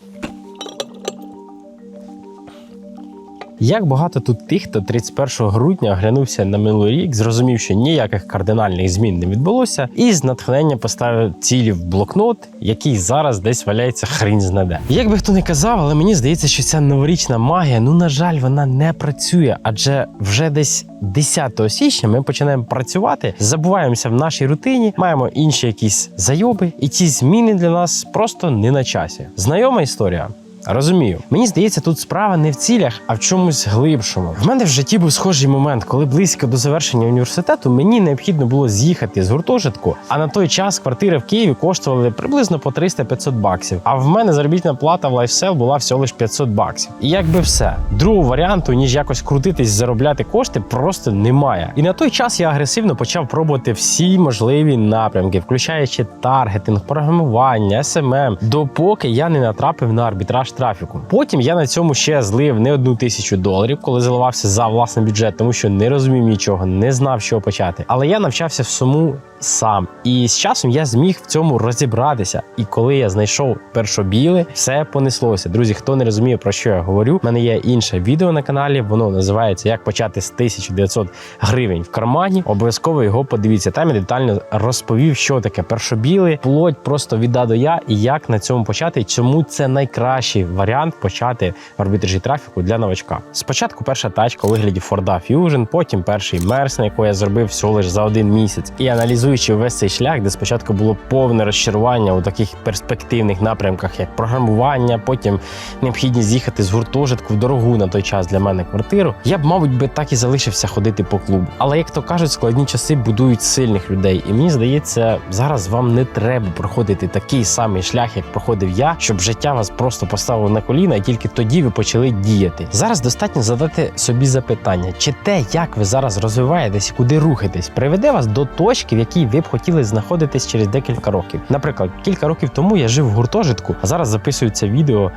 Thank you. Як багато тут тих, хто 31 грудня оглянувся на минулий рік, зрозумів, що ніяких кардинальних змін не відбулося, і з натхнення поставив цілі в блокнот, який зараз десь валяється хрінь знаде. Як би хто не казав, але мені здається, що ця новорічна магія, ну на жаль, вона не працює, адже вже десь 10 січня ми починаємо працювати, забуваємося в нашій рутині, маємо інші якісь зайоби, і ці зміни для нас просто не на часі. Знайома історія. Розумію, мені здається, тут справа не в цілях, а в чомусь глибшому. В мене в житті був схожий момент, коли близько до завершення університету мені необхідно було з'їхати з гуртожитку. А на той час квартири в Києві коштували приблизно по 300-500 баксів. А в мене заробітна плата в лайфсел була всього лиш 500 баксів. І якби все другого варіанту, ніж якось крутитись, заробляти кошти, просто немає. І на той час я агресивно почав пробувати всі можливі напрямки, включаючи таргетинг, програмування, SMM, допоки я не натрапив на арбітраж трафіку. Потім я на цьому ще злив не одну тисячу доларів, коли заливався за власний бюджет, тому що не розумів нічого, не знав, чого почати. Але я навчався всьому сам. І з часом я зміг в цьому розібратися. І коли я знайшов першобіле, все понеслося. Друзі, хто не розуміє про що я говорю, в мене є інше відео на каналі. Воно називається Як почати з 1900 гривень в кармані. Обов'язково його подивіться. Там я детально розповів, що таке першобіле, плоть просто від А до Я і як на цьому почати, чому це найкращий варіант почати в арбітражі трафіку для новачка. Спочатку перша тачка у вигляді Ford Fusion, потім перший Мерс, на який я зробив всього лише за один місяць. І аналізуючи весь цей шлях, де спочатку було повне розчарування у таких перспективних напрямках, як програмування, потім необхідність з'їхати з гуртожитку в дорогу на той час для мене квартиру. Я б, мабуть, би так і залишився ходити по клубу. Але як то кажуть, складні часи будують сильних людей. І мені здається, зараз вам не треба проходити такий самий шлях, як проходив я, щоб життя вас просто поставило на коліна, і тільки тоді ви почали діяти. Зараз достатньо задати собі запитання, чи те, як ви зараз розвиваєтесь куди рухаєтесь, приведе вас до точки, в якій ви б хотіли знаходитись через декілька років. Наприклад, кілька років тому я жив в гуртожитку, а зараз записую відео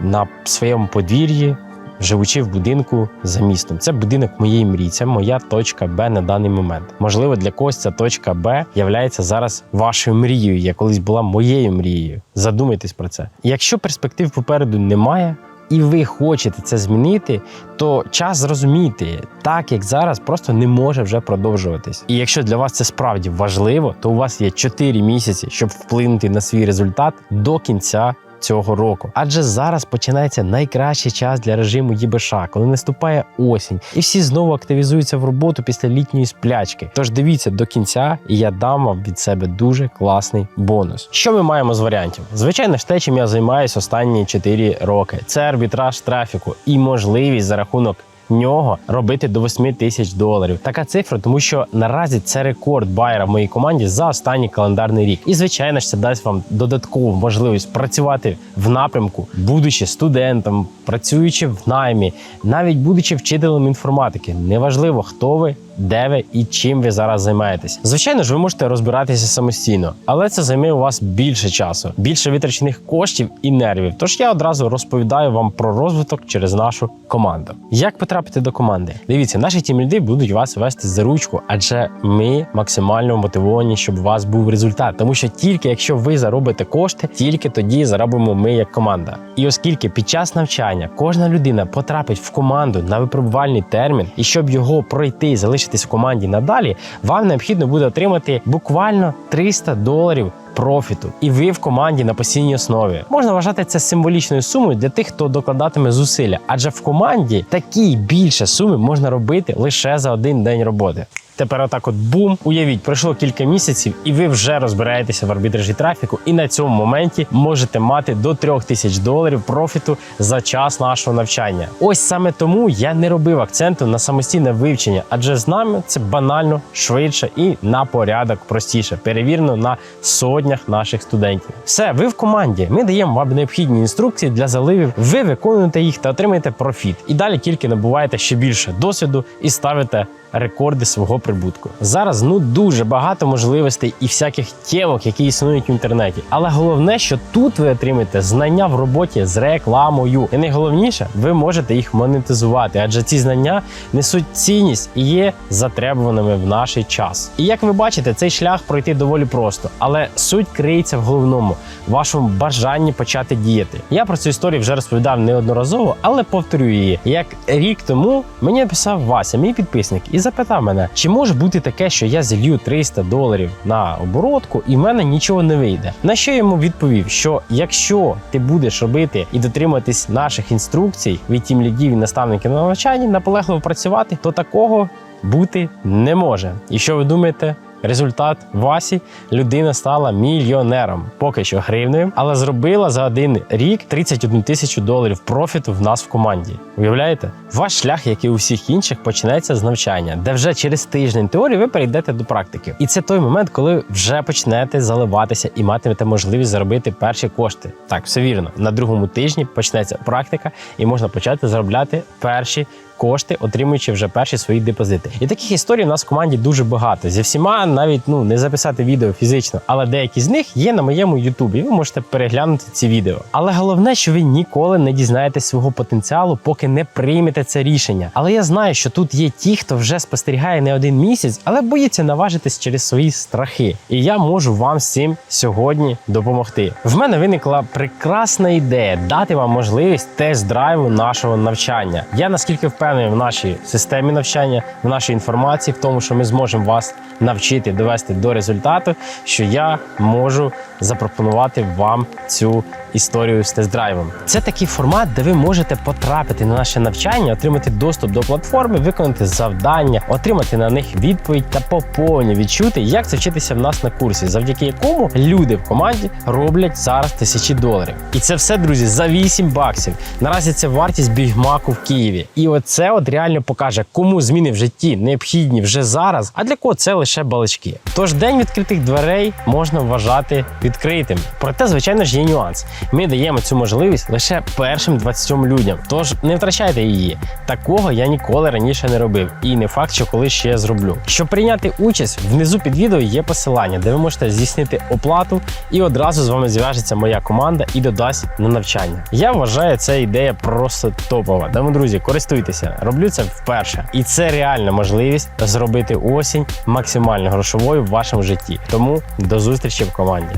на своєму подвір'ї. Живучи в будинку за містом, це будинок моєї мрії, це моя точка Б на даний момент. Можливо, для когось ця точка Б являється зараз вашою мрією. Я колись була моєю мрією. Задумайтесь про це. Якщо перспектив попереду немає, і ви хочете це змінити, то час зрозуміти, так як зараз просто не може вже продовжуватись. І якщо для вас це справді важливо, то у вас є 4 місяці, щоб вплинути на свій результат до кінця. Цього року, адже зараз починається найкращий час для режиму ЄБШ, коли наступає осінь, і всі знову активізуються в роботу після літньої сплячки. Тож дивіться до кінця, і я дам вам від себе дуже класний бонус. Що ми маємо з варіантів? Звичайно ж, те, чим я займаюся останні 4 роки. Це арбітраж трафіку і можливість за рахунок нього робити до 8 тисяч доларів. Така цифра, тому що наразі це рекорд байера в моїй команді за останній календарний рік. І звичайно ж, це дасть вам додаткову можливість працювати в напрямку, будучи студентом, працюючи в наймі, навіть будучи вчителем інформатики. Неважливо, хто ви. Де ви і чим ви зараз займаєтесь? Звичайно ж, ви можете розбиратися самостійно, але це займе у вас більше часу, більше витрачених коштів і нервів. Тож я одразу розповідаю вам про розвиток через нашу команду. Як потрапити до команди? Дивіться, наші тімліди будуть вас вести за ручку, адже ми максимально мотивовані, щоб у вас був результат. Тому що тільки якщо ви заробите кошти, тільки тоді заробимо ми як команда. І оскільки під час навчання кожна людина потрапить в команду на випробувальний термін, і щоб його пройти і залишитись в команді надалі, вам необхідно буде отримати буквально 300 доларів. Профіту, і ви в команді на постійній основі можна вважати це символічною сумою для тих, хто докладатиме зусилля, адже в команді такі більше суми можна робити лише за один день роботи. Тепер отак от бум. Уявіть, пройшло кілька місяців, і ви вже розбираєтеся в арбітражі трафіку, і на цьому моменті можете мати до 3000 тисяч доларів профіту за час нашого навчання. Ось саме тому я не робив акценту на самостійне вивчення, адже з нами це банально швидше і на порядок простіше, перевірено на сотнях наших студентів. Все, ви в команді. Ми даємо вам необхідні інструкції для заливів. Ви виконуєте їх та отримаєте профіт. І далі тільки набуваєте ще більше досвіду і ставите рекорди свого прибутку. Зараз ну дуже багато можливостей і всяких тємок, які існують в інтернеті. Але головне, що тут ви отримаєте знання в роботі з рекламою. І найголовніше, ви можете їх монетизувати, адже ці знання несуть цінність і є затребуваними в наш час. І як ви бачите, цей шлях пройти доволі просто, але суть криється в головному вашому бажанні почати діяти. Я про цю історію вже розповідав неодноразово, але повторю її. Як рік тому мені написав Вася, мій підписник, і запитав мене, чи може бути таке, що я зілью 300 доларів на оборотку, і в мене нічого не вийде. На що я йому відповів, що якщо ти будеш робити і дотримуватись наших інструкцій від тім лідів і наставників на навчанні, наполегливо працювати, то такого бути не може. І що ви думаєте? Результат Васі людина стала мільйонером, поки що гривнею, але зробила за один рік 31 тисячу доларів профіту в нас в команді. Уявляєте? Ваш шлях, як і у всіх інших, почнеться з навчання, де вже через тиждень теорії ви перейдете до практики. І це той момент, коли вже почнете заливатися і матимете можливість заробити перші кошти. Так, все вірно. На другому тижні почнеться практика, і можна почати заробляти перші кошти, отримуючи вже перші свої депозити. І таких історій у нас в команді дуже багато. Зі всіма навіть ну не записати відео фізично, але деякі з них є на моєму Ютубі. Ви можете переглянути ці відео. Але головне, що ви ніколи не дізнаєтесь свого потенціалу, поки не приймете це рішення. Але я знаю, що тут є ті, хто вже спостерігає не один місяць, але боїться наважитись через свої страхи. І я можу вам цим сьогодні допомогти. В мене виникла прекрасна ідея дати вам можливість тест-драйву нашого навчання. Я наскільки впевнений в нашій системі навчання, в нашій інформації, в тому, що ми зможемо вас навчити довести до результату, що я можу запропонувати вам цю історію з тест-драйвом. Це такий формат, де ви можете потрапити на наше навчання, отримати доступ до платформи, виконати завдання, отримати на них відповідь та по повні відчути, як це вчитися в нас на курсі, завдяки якому люди в команді роблять зараз тисячі доларів. І це все, друзі, за 8 баксів. Наразі це вартість бігмаку в Києві. І оце от реально покаже, кому зміни в житті необхідні вже зараз, а для кого це лише балачки. Тож день відкритих дверей можна вважати відкритим. Проте, звичайно ж, є нюанс. Ми даємо цю можливість лише першим 20 людям. Тож не втрачайте її. Такого я ніколи раніше не робив, і не факт, що колись ще зроблю. Щоб прийняти участь, внизу під відео є посилання, де ви можете здійснити оплату, і одразу з вами зв'яжеться моя команда і додасть на навчання. Я вважаю, ця ідея просто топова. Тому, друзі, користуйтеся, роблю це вперше, і це реальна можливість зробити осінь максимально грошовою в вашому житті. Тому до зустрічі в команді.